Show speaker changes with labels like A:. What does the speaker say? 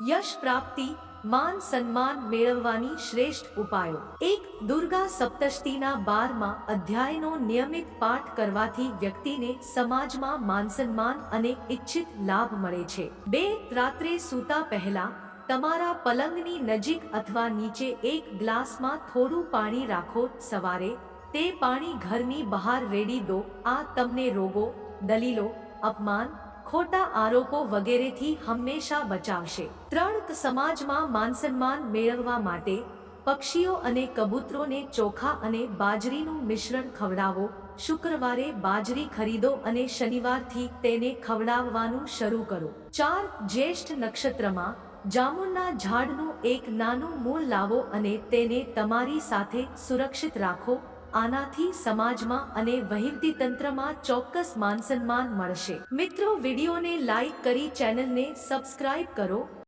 A: યશ પ્રાપ્તિ, માન સન્માન મેળવવાની શ્રેષ્ઠ ઉપાયો. એક, દુર્ગા સપ્તષ્ટીના બારમાં અધ્યાયનો નિયમિત પાઠ કરવાથી વ્યક્તિને સમાજમાં માન સન્માન અને ઇચ્છિત લાભ મળે છે. બે, રાત્રે સૂતા પહેલા તમારા પલંગની નજીક અથવા નીચે એક ગ્લાસમાં થોડું પાણી રાખો. સવારે તે પાણી ઘરની બહાર રેડી દો. આ તમને રોગો, દલીલો, અપમાન ખોટા આરોપો વગેરેથી હંમેશા બચાવશે. ત્રણ સમાજમાં માનસન્માન મેળવવા માટે પક્ષીઓ અને કબૂતરોને ચોખા અને બાજરીનું મિશ્રણ ખવડાવો, શુક્રવારે બાજરી ખરીદો અને શનિવારથી તેને ખવડાવવાનું શરૂ કરો. ચાર જ્યેષ્ઠ નક્ષત્રમાં જામુનના ઝાડનું એક નાનું મૂળ લાવો અને તેને તમારી સાથે સુરક્ષિત રાખો. આનાથી સમાજમાં અને વહીવટી તંત્રમાં ચોક્કસ માન સન્માન મળશે. મિત્રો, વિડીયોને લાઈક કરી ચેનલને સબસ્ક્રાઇબ કરો.